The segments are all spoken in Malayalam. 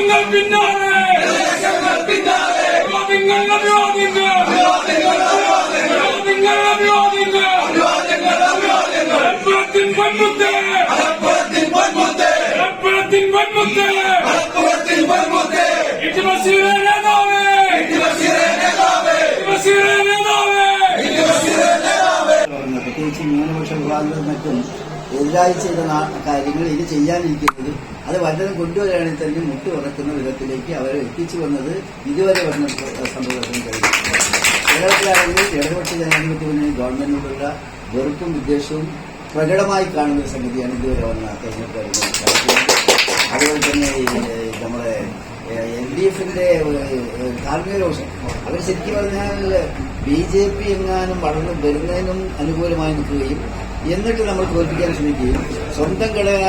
നിങ്ങൾ പിന്നാലെ. നിങ്ങൾ അഭിവാദിങ്ങൾ നിങ്ങൾ അഭിവാദിങ്ങൾ അപ്പുറത്തിൻ പൊന്മുത്തേ അപ്പുറത്തിൻ പൊന്മുത്തേ അപ്പുറത്തിൻ പൊന്മുത്തേ അപ്പുറത്തിൻ പൊന്മുത്തേ ഇറ്റ് ബസീറേ നേതാവേ. ഇറ്റ് ബസീറേ നേതാവേ. ഇറ്റ് ബസീറേ നേതാവേ ഇറ്റ് ബസീറേ നേതാവേ പ്രത്യേകിച്ച് ന്യൂനപക്ഷ എതിരായി ചെയ്ത കാര്യങ്ങൾ ഇനി ചെയ്യാനിരിക്കുന്നത് അത് വല്ലതും കൊണ്ടുവരികയാണെങ്കിൽ തന്നെ മുട്ട് ഉറക്കുന്ന വിധത്തിലേക്ക് അവരെ എത്തിച്ചു വന്നത് ഇതുവരെ വന്ന സംഭവത്തിന് കഴിയും. കേരളത്തിലാണെങ്കിൽ ഇടതുപക്ഷ ജനാധിപത്യ മുന്നണി ഗവൺമെന്റിനോടുള്ള വെറുപ്പും വിദ്വേഷവും പ്രകടമായി കാണുന്ന ഒരു സംഗതിയാണ് ഇതുവരെ വന്ന തെരഞ്ഞെടുപ്പ് ധാർമ്മിക രോഷം അവർ ശരിക്കും പറഞ്ഞാൽ ബി ജെ പി എങ്ങാനും വളർന്നു വരുന്നതിനും അനുകൂലമായി നിൽക്കുകയും എന്നിട്ട് നമ്മൾ തോൽപ്പിക്കാൻ ശ്രമിക്കുകയും സ്വന്തം ഘടക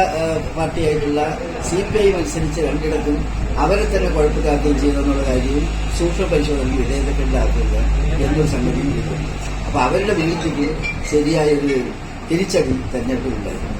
പാർട്ടിയായിട്ടുള്ള സി പി ഐ മത്സരിച്ച് രണ്ടിടത്തും അവരെ തന്നെ കുഴപ്പത്തിലാക്കുകയും ചെയ്യുന്നുള്ള കാര്യവും സൂക്ഷ്മ പരിശോധനയ്ക്ക് വിധേയപ്പെടേണ്ടതാക്കുക എന്നൊരു സംഗതിയും കിട്ടും അപ്പൊ അവരുടെ വീഴ്ചയ്ക്ക് ശരിയായ ഒരു തിരിച്ചടി തെരഞ്ഞെടുപ്പിലുണ്ടായിരുന്നു